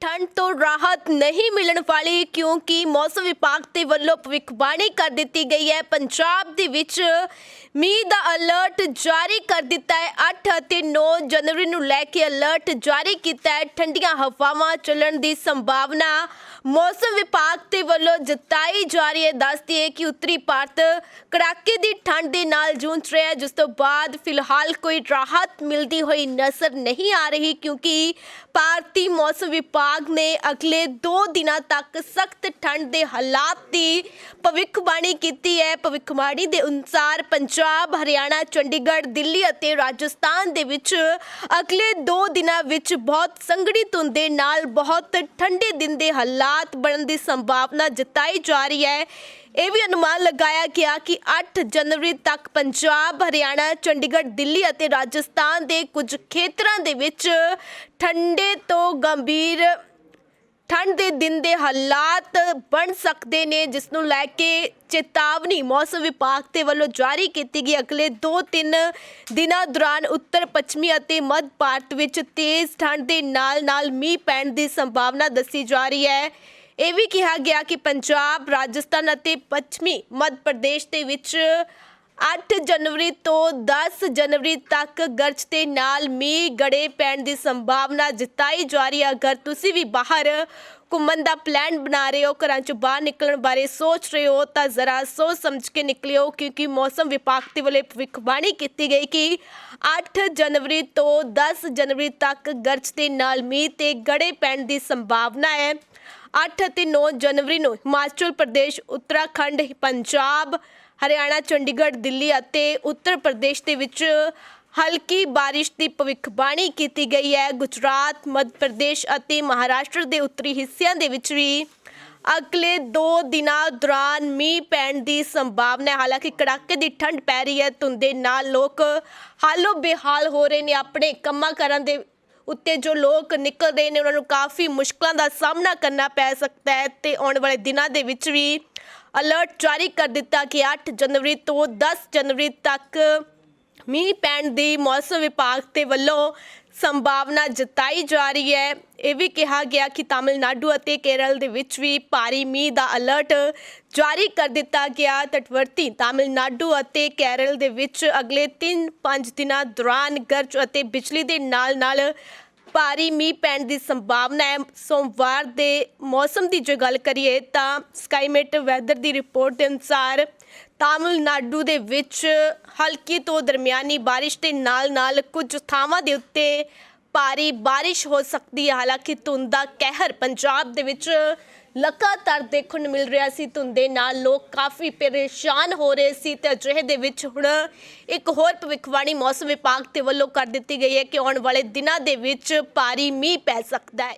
ਠੰਡ ਤੋਂ ਰਾਹਤ ਨਹੀਂ ਮਿਲਣ ਵਾਲੀ ਕਿਉਂਕਿ ਮੌਸਮ ਵਿਭਾਗ ਦੇ ਵੱਲੋਂ ਭਵਿੱਖਬਾਣੀ ਕਰ ਦਿੱਤੀ ਗਈ ਹੈ। ਪੰਜਾਬ ਦੇ ਵਿੱਚ ਮੀਂਹ ਦਾ ਅਲਰਟ ਜਾਰੀ ਕਰ ਦਿੱਤਾ ਹੈ। 8 ਅਤੇ 9 ਜਨਵਰੀ ਨੂੰ ਲੈ ਕੇ ਅਲਰਟ ਜਾਰੀ ਕੀਤਾ ਹੈ। ਠੰਡੀਆਂ ਹਵਾਵਾਂ ਚੱਲਣ ਦੀ ਸੰਭਾਵਨਾ ਮੌਸਮ ਵਿਭਾਗ ਦੇ ਵੱਲੋਂ ਜਤਾਈ ਜਾ ਰਹੀ ਹੈ। ਦੱਸਦੀ ਹੈ ਕਿ ਉੱਤਰੀ ਭਾਰਤ ਕੜਾਕੇ ਦੀ ਠੰਡ ਦੇ ਨਾਲ ਜੂਝ ਰਿਹਾ ਹੈ। ਜਿਸ ਤੋਂ ਬਾਅਦ ਫਿਲਹਾਲ ਕੋਈ ਰਾਹਤ ਮਿਲਦੀ ਹੋਈ ਨਜ਼ਰ ਨਹੀਂ ਆ ਰਹੀ ਕਿਉਂਕਿ ਭਾਰਤੀ ਮੌਸਮ ਵਿਭਾਗ ਨੇ ਅਗਲੇ 2 ਦਿਨਾਂ ਤੱਕ ਸਖਤ ਠੰਡ ਦੇ ਹਾਲਾਤ ਦੀ ਭਵਿੱਖਬਾਣੀ ਕੀਤੀ ਹੈ। ਭਵਿੱਖਬਾਣੀ ਦੇ ਅਨੁਸਾਰ ਪੰਜਾਬ, ਹਰਿਆਣਾ, ਚੰਡੀਗੜ੍ਹ, ਦਿੱਲੀ ਅਤੇ ਰਾਜਸਥਾਨ ਦੇ ਵਿੱਚ ਅਗਲੇ 2 ਦਿਨਾਂ ਵਿੱਚ ਬਹੁਤ ਸੰਘਣੀ ਧੁੰਦ ਦੇ ਨਾਲ ਬਹੁਤ ਠੰਡੇ ਦਿਨ ਦੇ ਹਾਲਾਤ ਬਣਨ ਦੀ ਸੰਭਾਵਨਾ ਜਤਾਈ ਜਾ ਰਹੀ ਹੈ। ਇਹ ਵੀ ਅਨੁਮਾਨ ਲਗਾਇਆ ਗਿਆ ਕਿ 8 ਜਨਵਰੀ ਤੱਕ ਪੰਜਾਬ, ਹਰਿਆਣਾ, ਚੰਡੀਗੜ੍ਹ, ਦਿੱਲੀ ਅਤੇ ਰਾਜਸਥਾਨ ਦੇ ਕੁਝ ਖੇਤਰਾਂ ਦੇ ਵਿੱਚ ਠੰਡੇ ਤੋਂ ਗੰਭੀਰ ਠੰਡ ਦੇ ਦਿਨ ਦੇ ਹਾਲਾਤ ਬਣ ਸਕਦੇ ਨੇ ਜਿਸ ਨੂੰ ਲੈ ਕੇ ਚੇਤਾਵਨੀ ਮੌਸਮ ਵਿਭਾਗ ਦੇ ਵੱਲੋਂ ਜਾਰੀ ਕੀਤੀ ਗਈ। ਅਗਲੇ 2-3 ਦਿਨਾਂ ਦੌਰਾਨ ਉੱਤਰ, ਪੱਛਮੀ ਅਤੇ ਮੱਧ ਭਾਰਤ ਵਿੱਚ ਤੇਜ਼ ਠੰਡ ਦੇ ਨਾਲ-ਨਾਲ ਮੀਂਹ ਪੈਣ ਦੀ ਸੰਭਾਵਨਾ ਦੱਸੀ ਜਾ ਰਹੀ ਹੈ। ਇਹ ਵੀ ਕਿਹਾ ਗਿਆ ਕਿ ਪੰਜਾਬ, ਰਾਜਸਥਾਨ ਅਤੇ ਪੱਛਮੀ ਮੱਧ ਪ੍ਰਦੇਸ਼ ਦੇ ਵਿੱਚ 8 ਜਨਵਰੀ ਤੋਂ 10 ਜਨਵਰੀ ਤੱਕ ਗਰਜ ਦੇ ਨਾਲ ਮੀਂਹ ਗੜੇ ਪੈਣ ਦੀ ਸੰਭਾਵਨਾ ਜਤਾਈ ਜਾ ਰਹੀ ਹੈ। ਅਗਰ ਤੁਸੀਂ ਵੀ ਬਾਹਰ ਘੁੰਮਣ ਦਾ ਪਲਾਨ ਬਣਾ ਰਹੇ ਹੋ, ਘਰਾਂ ਚੋਂ ਬਾਹਰ ਨਿਕਲਣ ਬਾਰੇ ਸੋਚ ਰਹੇ ਹੋ, ਤਾਂ ਜ਼ਰਾ ਸੋਚ ਸਮਝ ਕੇ ਨਿਕਲਿਓ, ਕਿਉਂਕਿ ਮੌਸਮ ਵਿਭਾਗ ਦੇ ਵੱਲੋਂ ਭਵਿੱਖਬਾਣੀ ਕੀਤੀ ਗਈ ਕਿ 8 ਜਨਵਰੀ ਤੋਂ 10 ਜਨਵਰੀ ਤੱਕ ਗਰਜ ਦੇ ਨਾਲ ਮੀਂਹ ਤੇ ਗੜੇ ਪੈਣ ਦੀ ਸੰਭਾਵਨਾ ਹੈ। 8 ਅਤੇ 9 ਜਨਵਰੀ ਨੂੰ ਹਿਮਾਚਲ ਪ੍ਰਦੇਸ਼, ਉੱਤਰਾਖੰਡ, ਪੰਜਾਬ ਹਰਿਆਣਾ, ਚੰਡੀਗੜ੍ਹ, ਦਿੱਲੀ ਅਤੇ ਉੱਤਰ ਪ੍ਰਦੇਸ਼ ਦੇ ਵਿੱਚ ਹਲਕੀ ਬਾਰਿਸ਼ ਦੀ ਭਵਿੱਖਬਾਣੀ ਕੀਤੀ ਗਈ ਹੈ। ਗੁਜਰਾਤ, ਮੱਧ ਪ੍ਰਦੇਸ਼ ਅਤੇ ਮਹਾਰਾਸ਼ਟਰ ਦੇ ਉੱਤਰੀ ਹਿੱਸਿਆਂ ਦੇ ਵਿੱਚ ਵੀ ਅਗਲੇ 2 ਦਿਨਾਂ ਦੌਰਾਨ ਮੀਂਹ ਪੈਣ ਦੀ ਸੰਭਾਵਨਾ ਹੈ। ਹਾਲਾਂਕਿ ਕੜਾਕੇ ਦੀ ਠੰਡ ਪੈ ਰਹੀ ਹੈ। ਧੁੰਦੇ ਨਾਲ ਲੋਕ ਹਾਲੋ ਬੇਹਾਲ ਹੋ ਰਹੇ ਨੇ। ਆਪਣੇ ਕੰਮਾਂ ਕਰਨ ਦੇ ਉੱਤੇ ਜੋ ਲੋਕ ਨਿਕਲ ਰਹੇ ਨੇ, ਉਹਨਾਂ ਨੂੰ ਕਾਫੀ ਮੁਸ਼ਕਲਾਂ ਦਾ ਸਾਹਮਣਾ ਕਰਨਾ ਪੈ ਸਕਦਾ ਹੈ ਤੇ ਆਉਣ ਵਾਲੇ ਦਿਨਾਂ ਦੇ ਵਿੱਚ ਵੀ ਅਲਰਟ ਜਾਰੀ ਕਰ ਦਿੱਤਾ ਕਿ 8 ਜਨਵਰੀ ਤੋਂ 10 ਜਨਵਰੀ ਤੱਕ ਮੀਂਹ ਪੈਣ ਦੀ ਮੌਸਮ ਵਿਭਾਗ ਦੇ ਵੱਲੋਂ ਸੰਭਾਵਨਾ ਜਤਾਈ ਜਾ ਰਹੀ ਹੈ। ਇਹ ਵੀ ਕਿਹਾ ਗਿਆ ਕਿ ਤਾਮਿਲਨਾਡੂ ਅਤੇ ਕੇਰਲ ਦੇ ਵਿੱਚ ਵੀ ਭਾਰੀ ਮੀਂਹ ਦਾ ਅਲਰਟ ਜਾਰੀ ਕਰ ਦਿੱਤਾ ਗਿਆ। ਤਟਵਰਤੀ ਤਾਮਿਲਨਾਡੂ ਅਤੇ ਕੇਰਲ ਦੇ ਵਿੱਚ ਅਗਲੇ 3-5 ਦਿਨਾਂ ਦੌਰਾਨ ਗਰਜ ਅਤੇ ਬਿਜਲੀ ਦੇ ਨਾਲ-ਨਾਲ ਭਾਰੀ ਮੀਂਹ ਪੈਣ ਦੀ ਸੰਭਾਵਨਾ ਹੈ। ਸੋਮਵਾਰ ਦੇ ਮੌਸਮ ਦੀ ਜੇ ਗੱਲ ਕਰੀਏ ਤਾਂ ਸਕਾਈਮੇਟ ਵੈਦਰ ਦੀ ਰਿਪੋਰਟ ਦੇ ਅਨੁਸਾਰ ਤਾਮਿਲਨਾਡੂ ਦੇ ਵਿੱਚ ਹਲਕੀ ਤੋਂ ਦਰਮਿਆਨੀ ਬਾਰਿਸ਼ ਦੇ ਨਾਲ-ਨਾਲ ਕੁਝ ਥਾਵਾਂ ਦੇ ਉੱਤੇ ਭਾਰੀ ਬਾਰਿਸ਼ ਹੋ ਸਕਦੀ ਹੈ। ਹਾਲਾਂਕਿ ਧੁੰਦ ਦਾ ਕਹਿਰ ਪੰਜਾਬ ਦੇ ਵਿੱਚ ਲਗਾਤਾਰ ਦੇਖਣ ਨੂੰ ਮਿਲ ਰਿਹਾ ਸੀ। ਧੁੰਦ ਦੇ ਨਾਲ ਲੋਕ ਕਾਫੀ ਪਰੇਸ਼ਾਨ ਹੋ ਰਹੇ ਸੀ ਤੇ ਅਜਿਹੇ ਦੇ ਵਿੱਚ ਹੁਣ ਇੱਕ ਹੋਰ ਭਵਿੱਖਬਾਣੀ ਮੌਸਮ ਵਿਭਾਗ ਦੇ ਵੱਲੋਂ ਕਰ ਦਿੱਤੀ ਗਈ ਹੈ ਕਿ ਆਉਣ ਵਾਲੇ ਦਿਨਾਂ ਦੇ ਵਿੱਚ ਭਾਰੀ ਮੀਂਹ ਪੈ ਸਕਦਾ ਹੈ।